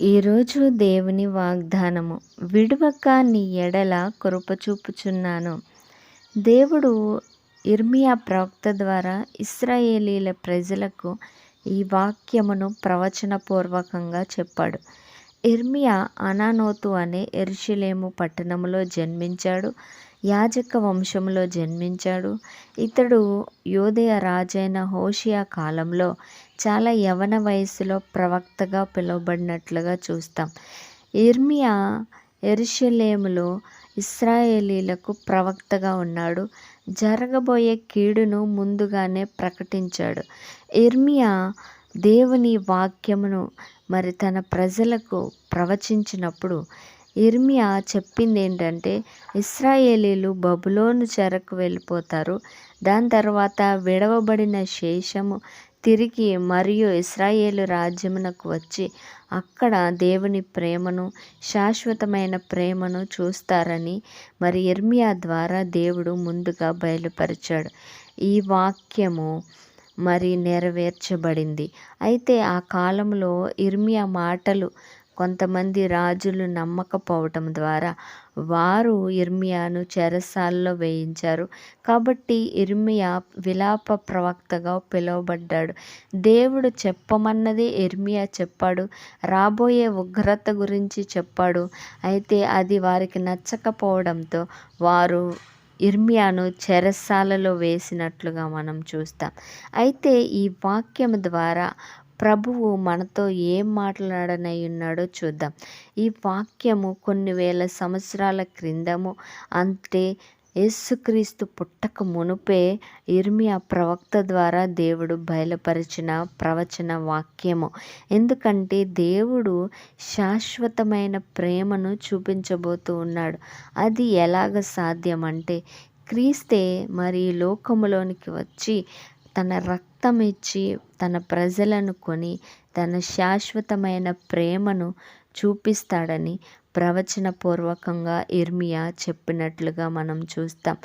ఈరోజు దేవుని వాగ్దానము. విడువక నీ ఎడల కృపచూపుచున్నాను దేవుడు ఇర్మియా ప్రవక్త ద్వారా ఇస్రాయేలీల ప్రజలకు ఈ వాక్యమును ప్రవచనపూర్వకంగా చెప్పాడు. ఇర్మియా అనానోతు అనే ఎరుషులేము పట్టణంలో జన్మించాడు. యాజక వంశంలో జన్మించాడు. ఇతడు యోదయ రాజైన హోషియా కాలంలో చాలా యవన వయస్సులో ప్రవక్తగా పిలువబడినట్లుగా చూస్తాం. ఇర్మియా ఎరుషలేములో ఇస్రాయేలీలకు ప్రవక్తగా ఉన్నాడు. జరగబోయే కీడును ముందుగానే ప్రకటించాడు. ఇర్మియా దేవుని వాక్యమును మరి తన ప్రజలకు ప్రవచించినప్పుడు ఇర్మియా చెప్పింది ఏంటంటే ఇస్రాయేలీలు బబులోను చెరకు వెళ్ళిపోతారు. దాని తర్వాత విడవబడిన శేషము తిరిగి మరియు ఇస్రాయేలు రాజ్యమునకు వచ్చి అక్కడ దేవుని ప్రేమను శాశ్వతమైన ప్రేమను చూస్తారని మరి ఇర్మియా ద్వారా దేవుడు ముందుగా బయలుపరిచాడు. ఈ వాక్యము మరి నెరవేర్చబడింది. అయితే ఆ కాలంలో ఇర్మియా మాటలు కొంతమంది రాజులు నమ్మకపోవటం ద్వారా వారు ఇర్మియాను చెరసాల్లో వేయించారు. కాబట్టి ఇర్మియా విలాప ప్రవక్తగా పిలువబడ్డాడు. దేవుడు చెప్పమన్నదే ఇర్మియా చెప్పాడు. రాబోయే ఉగ్రత గురించి చెప్పాడు. అయితే అది వారికి నచ్చకపోవడంతో వారు ఇర్మియాను చెరసాలలో వేసినట్లుగా మనం చూస్తాం. అయితే ఈ వాక్యం ద్వారా ప్రభువు మనతో ఏం మాట్లాడనై ఉన్నాడో చూద్దాం. ఈ వాక్యము కొన్ని వేల సంవత్సరాల క్రిందము. అంటే యేసుక్రీస్తు పుట్టక మునుపే ఇర్మియా ప్రవక్త ద్వారా దేవుడు బయలుపరిచిన ప్రవచన వాక్యము. ఎందుకంటే దేవుడు శాశ్వతమైన ప్రేమను చూపించబోతూ ఉన్నాడు. అది ఎలాగ సాధ్యం అంటే క్రీస్తే మరి లోకములోనికి వచ్చి తన రక్తం ఇచ్చి తన ప్రజలను కొని తన శాశ్వతమైన ప్రేమను చూపిస్తాడని ప్రవచనపూర్వకంగా ఇర్మియా చెప్పినట్లుగా మనం చూస్తాం.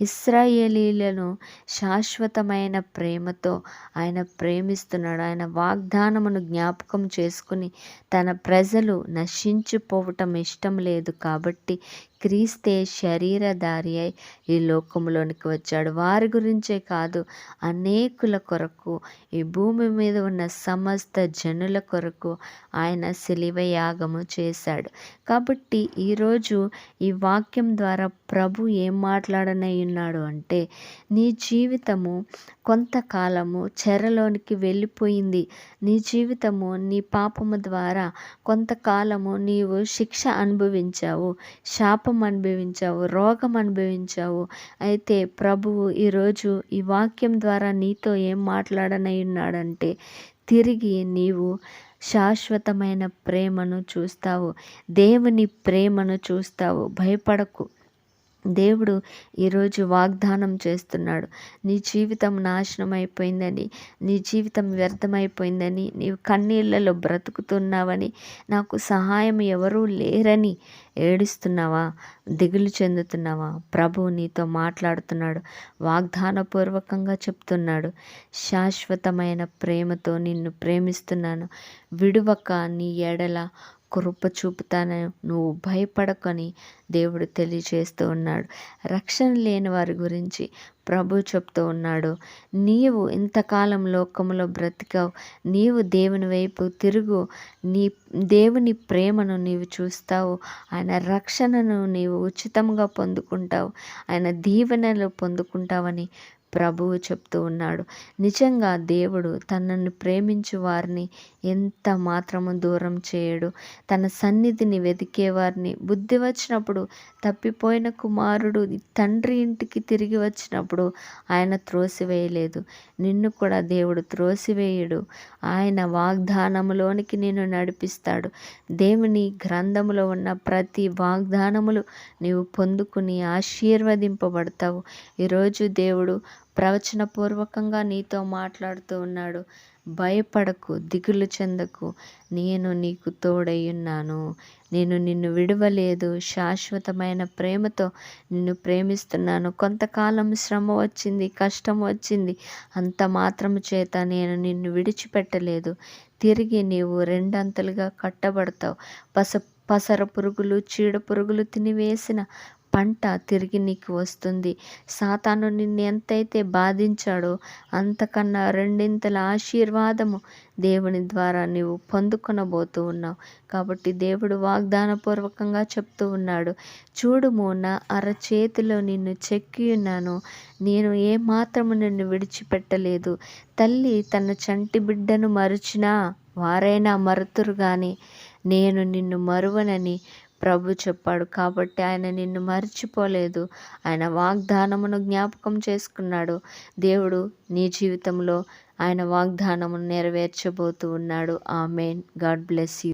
ఇస్రాయేలీలను శాశ్వతమైన ప్రేమతో ఆయన ప్రేమిస్తున్నాడు. ఆయన వాగ్దానమును జ్ఞాపకం చేసుకుని తన ప్రజలు నశించిపోవటం ఇష్టం లేదు కాబట్టి క్రీస్తే శరీరధారి అయి ఈ లోకంలోనికి వచ్చాడు. వారి గురించే కాదు అనేకుల కొరకు ఈ భూమి మీద ఉన్న సమస్త జనుల కొరకు ఆయన సిలివ యాగము చేశాడు. కాబట్టి ఈరోజు ఈ వాక్యం ద్వారా ప్రభు ఏం మాట్లాడనై ఉన్నాడు అంటే నీ జీవితము కొంతకాలము చెరలోనికి వెళ్ళిపోయింది. నీ జీవితము నీ పాపము ద్వారా కొంతకాలము నీవు శిక్ష అనుభవించావు. శాప అనుభవించావు రోగం అనుభవించావు అయితే ప్రభువు ఈరోజు ఈ వాక్యం ద్వారా నీతో ఏం మాట్లాడనై ఉన్నాడంటే తిరిగి నీవు శాశ్వతమైన ప్రేమను చూస్తావు. దేవుని ప్రేమను చూస్తావు. భయపడకు. దేవుడు ఈరోజు వాగ్దానం చేస్తున్నాడు. నీ జీవితం నాశనం అయిపోయిందని నీ జీవితం వ్యర్థమైపోయిందని నీవు కన్నీళ్ళలో బ్రతుకుతున్నావని నాకు సహాయం ఎవరూ లేరని ఏడుస్తున్నావా? దిగులు చెందుతున్నావా? ప్రభు నీతో మాట్లాడుతున్నాడు. వాగ్దానపూర్వకంగా చెప్తున్నాడు. శాశ్వతమైన ప్రేమతో నిన్ను ప్రేమిస్తున్నాను. విడువక నీ ఎడల కృప చూపుతాను నువ్వు భయపడకని దేవుడు తెలియజేస్తూ ఉన్నాడు. రక్షణ లేని వారి గురించి ప్రభు చెప్తూ ఉన్నాడు. నీవు ఇంతకాలం లోకంలో బ్రతికావు. నీవు దేవుని వైపు తిరుగు. నీ దేవుని ప్రేమను నీవు చూస్తావు. ఆయన రక్షణను నీవు ఉచితంగా పొందుకుంటావు. ఆయన దీవెనలు పొందుకుంటావని ప్రభువు చెప్తూ ఉన్నాడు. నిజంగా దేవుడు తనను ప్రేమించు వారిని ఎంత మాత్రము దూరం చేయడు? తన సన్నిధిని వెతికే వారిని బుద్ధి వచ్చినప్పుడు తప్పిపోయిన కుమారుడు తండ్రి ఇంటికి తిరిగి వచ్చినప్పుడు ఆయన త్రోసివేయలేదు. నిన్ను కూడా దేవుడు త్రోసివేయడు. ఆయన వాగ్దానములోనికి నేను నడిపిస్తాడు. దేవుని గ్రంథములో ఉన్న ప్రతి వాగ్దానములు నీవు పొందుకుని ఆశీర్వదింపబడతావు. ఈరోజు దేవుడు ప్రవచనపూర్వకంగా నీతో మాట్లాడుతూ ఉన్నాడు. భయపడకు దిగులు చెందకు. నేను నీకు తోడయ్యున్నాను నేను నిన్ను విడవలేదు. శాశ్వతమైన ప్రేమతో నిన్ను ప్రేమిస్తున్నాను. కొంతకాలం శ్రమ వచ్చింది కష్టం వచ్చింది. అంత మాత్రం చేత నేను నిన్ను విడిచిపెట్టలేదు. తిరిగి నీవు రెండంతలుగా కట్టబడతావు. పస పసర పురుగులు చీడ పురుగులు తినివేసిన పంట తిరిగి నీకు వస్తుంది. సాతాను నిన్ను ఎంతైతే బాధించాడో అంతకన్నా రెండింతల ఆశీర్వాదము దేవుని ద్వారా నీవు పొందుకొనబోతూ ఉన్నావు. కాబట్టి దేవుడు వాగ్దానపూర్వకంగా చెప్తూ ఉన్నాడు. చూడుము నా అరచేతిలో నిన్ను చెక్కి ఉన్నాను. నేను ఏమాత్రము నిన్ను విడిచిపెట్టలేదు. తల్లి తన చంటి బిడ్డను మరుచినా వారైనా మరుతురు కానీ నేను నిన్ను మరువనని ప్రభు చెప్పాడు కాబట్టి ఆయన నిన్ను మర్చిపోలేదు. ఆయన వాగ్దానమును జ్ఞాపకం చేసుకున్నాడు. దేవుడు నీ జీవితంలో ఆయన వాగ్దానమును నెరవేర్చబోతూ ఉన్నాడు. ఆమెన్. God bless you.